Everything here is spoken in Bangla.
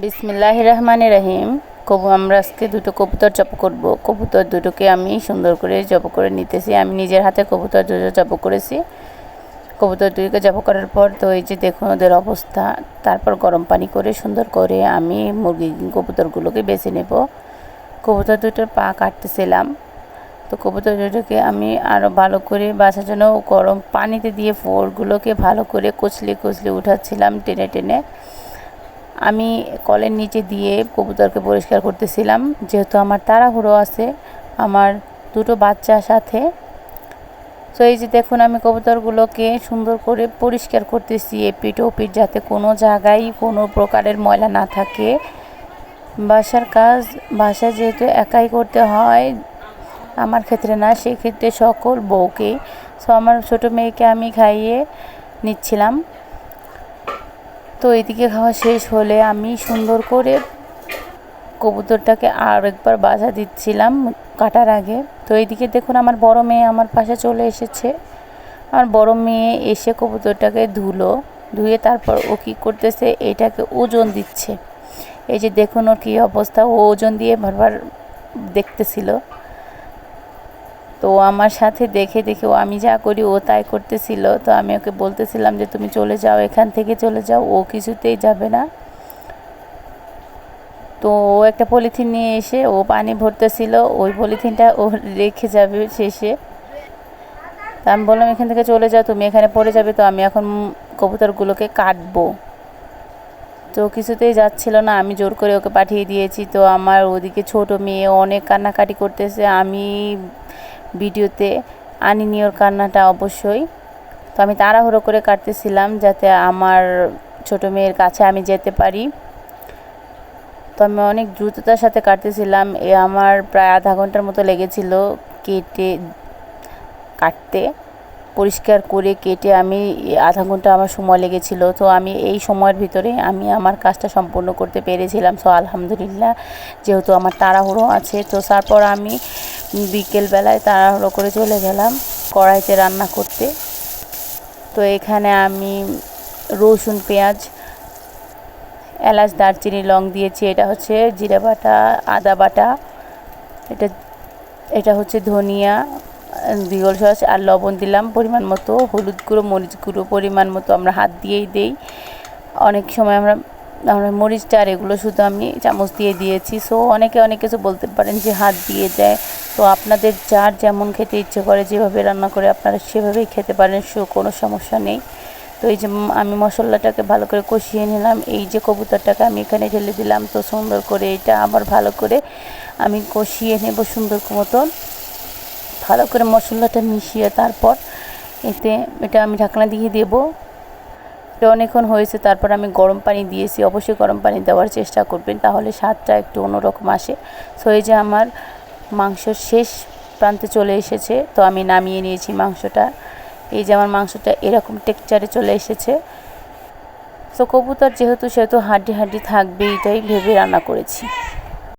বিসমিল্লাহ রহমান রহিম কবু, আমরা আজকে দুটো কবুতর জব করব। কবুতর দুটোকে আমি সুন্দর করে জব করে নিতেছি। আমি নিজের হাতে কবুতর দুটো জব করেছি। কবুতর দুটোকে জব করার পর তো এই যে দেখুন ওদের অবস্থা। তারপর গরম পানি করে সুন্দর করে আমি মুরগি কবুতরগুলোকে বেছে নেব। কবুতর দুটোর পা কাটতেছিলাম। তো কবুতর দুটোকে আমি আরও ভালো করে বাছার জন্য গরম পানিতে দিয়ে ফোরগুলোকে ভালো করে কচলে কচলে উঠাচ্ছিলাম টেনে টেনে। আমি কলের নিচে দিয়ে কবুতরকে পরিষ্কার করতেছিলাম। যেহেতু আমার তাড়াহুড়ো আছে, আমার দুটো বাচ্চার সাথে। তো এই যে দেখুন, আমি কবুতরগুলোকে সুন্দর করে পরিষ্কার করতেছি এপিট ওপিট যাতে কোনো জায়গায় কোনো প্রকারের ময়লা না থাকে। বাসার কাজ, বাসা যেহেতু একাই করতে হয়, আমার ক্ষেত্রে না, সেক্ষেত্রে সকল বউকে সো আমার ছোটো মেয়েকে আমি খাইয়ে নিচ্ছিলাম। তো এদিকে খাওয়া শেষ হলে আমি সুন্দর করে কবুতরটাকে আর একবার বাসা দিচ্ছিলাম কাটার আগে। তো এইদিকে দেখুন আমার বড় মেয়ে আমার পাশে চলে এসেছে। আমার বড় মেয়ে এসে কবুতরটাকে ধুলো, ধুয়ে তারপর ও কী করতেছে এটাকে ওজন দিচ্ছে। এই যে দেখুন ওর কী অবস্থা, ও ওজন দিয়ে বারবার দেখতেছিল। তো আমার সাথে দেখে দেখে ও, আমি যা করি ও তাই করতেছিল। তো আমি ওকে বলতেছিলাম যে, তুমি চলে যাও, এখান থেকে চলে যাও, ও কিছুতেই যাবে না। তো ও একটা পলিথিন নিয়ে এসে ও পানি ভরতেছিল, ওই পলিথিনটা ও রেখে যাবে শেষে। তা আমি বললাম, এখান থেকে চলে যাও, তুমি এখানে পড়ে যাবে, তো আমি এখন কবুতরগুলোকে কাটবো। তো কিছুতেই যাচ্ছিল না, আমি জোর করে ওকে পাঠিয়ে দিয়েছি। তো আমার ওদিকে ছোট মেয়ে অনেক কান্নাকাটি করতেছে। আমি ভিডিওতে আনিনি ওর কান্নাটা অবশ্যই। তো আমি তাড়াহুড়ো করে কাটতেছিলাম যাতে আমার ছোট মেয়ের কাছে আমি যেতে পারি। তো আমি অনেক দ্রুততার সাথে কাটতেছিলাম। এ আমার প্রায় আধা ঘণ্টার মতো লেগেছিল কেটে, কাটতে, পরিষ্কার করে কেটে আমি আধা ঘণ্টা আমার সময় লেগেছিল। তো আমি এই সময়ের ভিতরে আমি আমার কাজটা সম্পূর্ণ করতে পেরেছিলাম। সো আলহামদুলিল্লাহ, যেহেতু আমার তাড়াহুড়ো আছে, তো তারপর আমি বিকেলবেলায় তাড়াহুড়ো করে চলে গেলাম কড়াইতে রান্না করতে। তো এখানে আমি রসুন, পেঁয়াজ, এলাচ, দারচিনি, লং দিয়েছি। এটা হচ্ছে জিরে বাটা, আদা বাটা, এটা এটা হচ্ছে ধনিয়া দ্বিগল সস আর লবণ দিলাম পরিমাণ মতো। হলুদ গুঁড়ো, মরিচ গুঁড়ো পরিমাণ মতো আমরা হাত দিয়েই দেই। অনেক সময় আমরা আমরা মরিচটা আর এগুলো শুধু আমি চামচ দিয়ে দিয়েছি। সো অনেকে, অনেক কিছু বলতে পারেন যে হাত দিয়ে দেয়। তো আপনাদের যার যেমন খেতে ইচ্ছে করে যেভাবে রান্না করে আপনারা সেভাবেই খেতে পারেন, সো কোনো সমস্যা নেই। তো এই যে আমি মশলাটাকে ভালো করে কষিয়ে নিলাম। এই যে কবুতরটাকে আমি এখানে ঢেলে দিলাম। তো সুন্দর করে এটা আবার ভালো করে আমি কষিয়ে নেব সুন্দর মতন। ভালো করে মশলাটা মিশিয়ে তারপর এতে এটা আমি ঢাকনা দিয়ে দেবো। অনেকক্ষণ হয়েছে, তারপর আমি গরম পানি দিয়েছি, অবশ্যই গরম পানি দেওয়ার চেষ্টা করবেন, তাহলে স্বাদটা একটু অন্যরকম আসে। সো এই যে আমার মাংস শেষ প্রান্তে চলে এসেছে, তো আমি নামিয়ে নিয়েছি মাংসটা। এই যে আমার মাংসটা এরকম টেক্সচারে চলে এসেছে। সো কবুতর যেহেতু, সেহেতু হাড্ডি হাড্ডি থাকবে, এটাই ভেবে রান্না করেছি।